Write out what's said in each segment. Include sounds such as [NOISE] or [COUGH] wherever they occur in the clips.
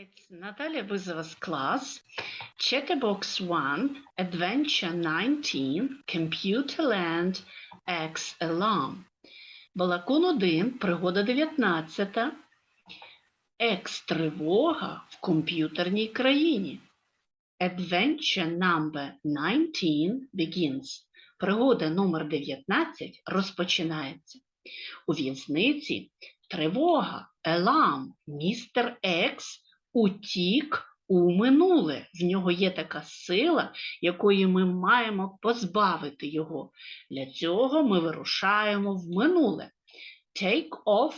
It's Natalia Вызов's class. Chatterbox 1, Adventure 19, Computerland, X Alarm. Балакун 1, пригода 19. Екс-тривога в комп'ютерній країні. Adventure number 19 begins. Пригода номер 19 розпочинається. У в'язниці тривога, елам, містер Екс утік у минуле. В нього є така сила, якої ми маємо позбавити його. Для цього ми вирушаємо в минуле. Take off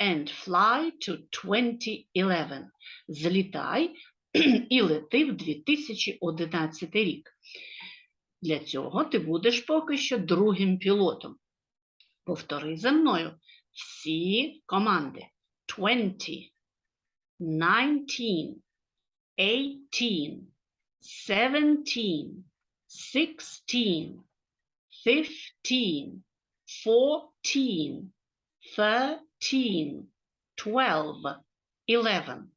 and fly to 2011. Злітай [CLEARS THROAT] і лети в 2011 рік. Для цього ти будеш поки що другим пілотом. Повтори за мною всі команди. 20, 19, 18, 17, 16, 15, 14, 13, 12, 11.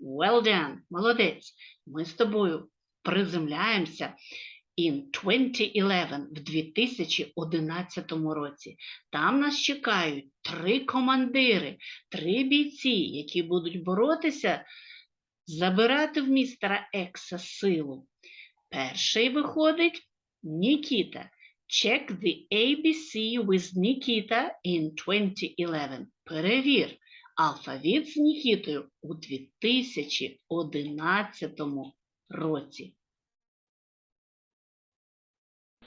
Well done, молодець. Ми з тобою приземляємося in 2011, в 2011 році. Там нас чекають три командири, три бійці, які будуть боротися, забирати в містера Екса силу. Перший виходить Нікіта. Check the ABC with Nikita in 2011. Перевір алфавіт з Нікітою у 2011 році.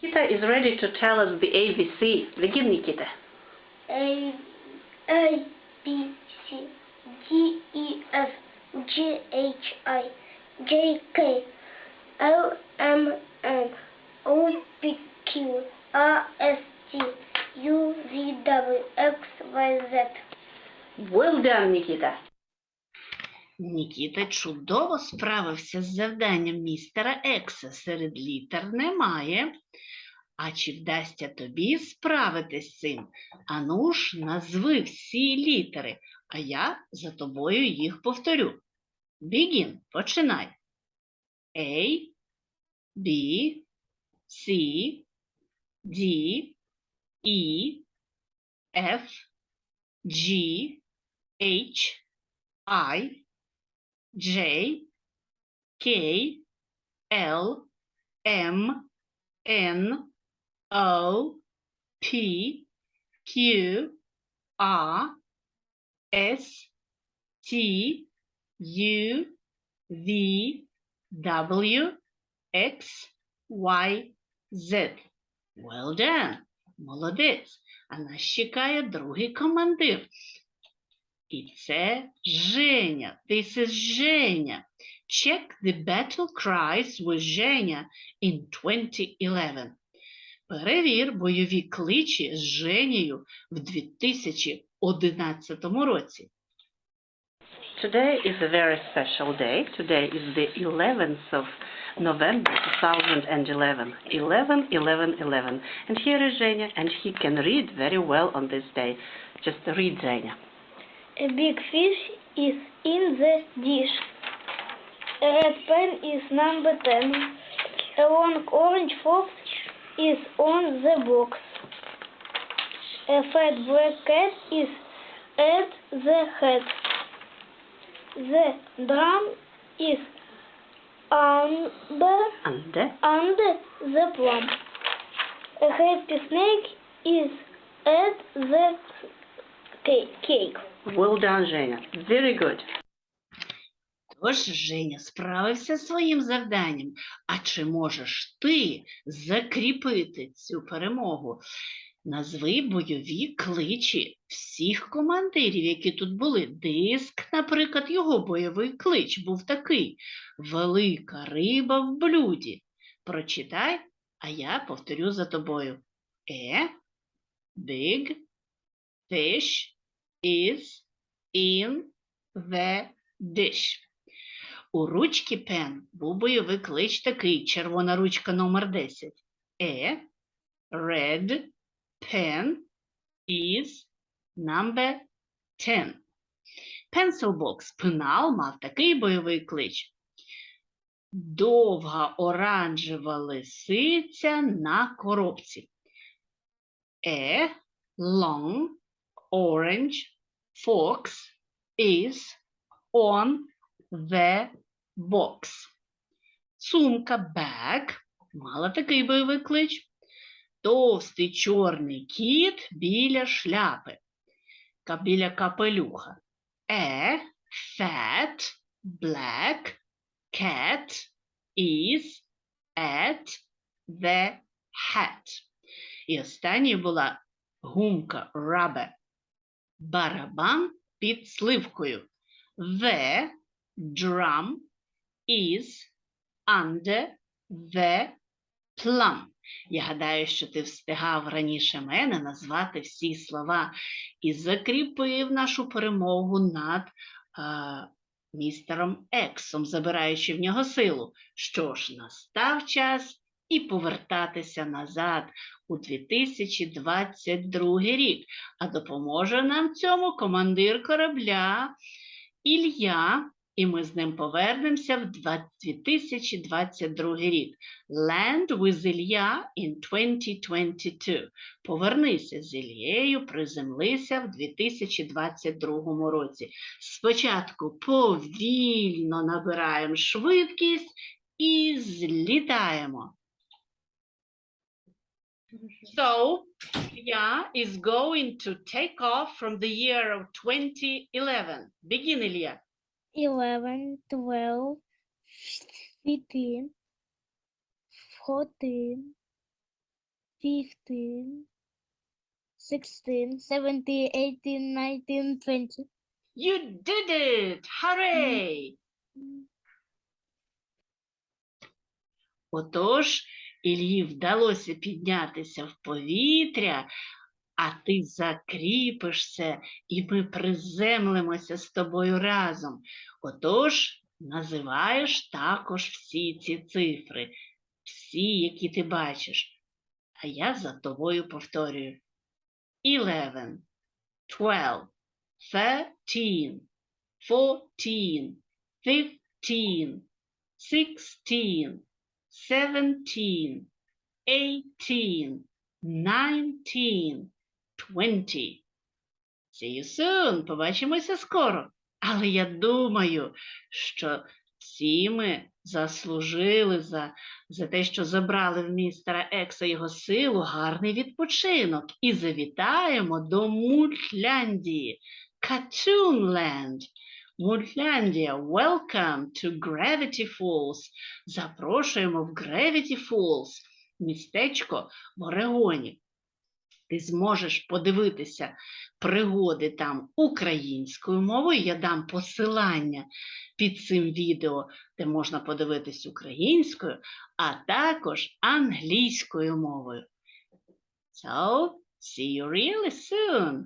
Nikita is ready to tell us the ABC. Begin, Nikita. A A B C D E F G H I J K L M N O P Q R S T U V W X Y Z. Well done, Nikita. Нікіта чудово справився з завданням містера Екса. Серед літер немає. А чи вдасться тобі справитись з цим? Ану ж, назви всі літери, а я за тобою їх повторю. Begin, починай. A, B, C, D, E, F, G, H, I, J, K, L, M, N, O, P, Q, R, S, T, U, V, W, X, Y, Z. Well done. Молодець. А нас чекає другий командир. І це Женя. This is Женя. Check the battle cries with Женя in 2011. Перевір бойові кличі з Женєю в 2011 році. Today is a very special day. Today is the 11th of November 2011. 11, 11, 11. And here is Zhenya, and he can read very well on this day. Just read, Zhenya. A big fish is in the dish. A red pen is number 10. A long orange fox is on the box. A fat black cat is at the head. The drum is under, uh, under the plum. A happy snake is at the cake. well done, Zhenya. Very good. Тож Женя справився зі своїм завданням. А чи можеш ти закріпити цю перемогу? Назви бойові кличі всіх командирів, які тут були. Диск, наприклад, його бойовий клич був такий: Велика риба в блюді. Прочитай, а я повторю за тобою. A big fish is in the dish. У ручки пен був бойовий клич такий, червона ручка номер 10. A red pen is number 10. Pencil box. Пенал мав такий бойовий клич. Довга оранжева лисиця на коробці. A long orange fox is on the box. Сумка bag мала такий бойовий клич. Товстий чорний кіт біля шляпи, ка- біля капелюха. A fat black cat is at the hat. І останньою була гумка rubber. Барабан під сливкою. The drum is under the plum. Я гадаю, що ти встигав раніше мене назвати всі слова і закріпив нашу перемогу над а, містером Ексом, забираючи в нього силу. Що ж, настав час і повертатися назад у 2022 рік. А допоможе нам цьому командир корабля Ілля, і ми з ним повернемося в 2022 рік. Land with Ілля in 2022. Повернися з Іллею, приземлися в 2022 році. Спочатку повільно набираємо швидкість і злітаємо. So, Ilya is going to take off from the year of 2011. Begin, Ilya. Eleven, twelve, fifteen, fourteen, fifteen, sixteen, seventeen, eighteen, nineteen, twenty. You did it! Hooray! Отож, Іллі вдалося піднятися в повітря, а ти закріпишся, і ми приземлимося з тобою разом. Отож, називаєш також всі ці цифри, всі, які ти бачиш. А я за тобою повторюю. Eleven, twelve, thirteen, fourteen, fifteen, sixteen, seventeen, eighteen, nineteen, twenty. See you soon. Побачимося скоро. Але я думаю, що всі ми заслужили за, за те, що забрали в містера Екса його силу, гарний відпочинок і завітаємо до Мультляндії. Катунленд. Мультляндія, welcome to Gravity Falls. Запрошуємо в Gravity Falls, містечко в Орегоні. Ти зможеш подивитися пригоди там українською мовою. Я дам посилання під цим відео, де можна подивитись українською, а також англійською мовою. So, see you really soon.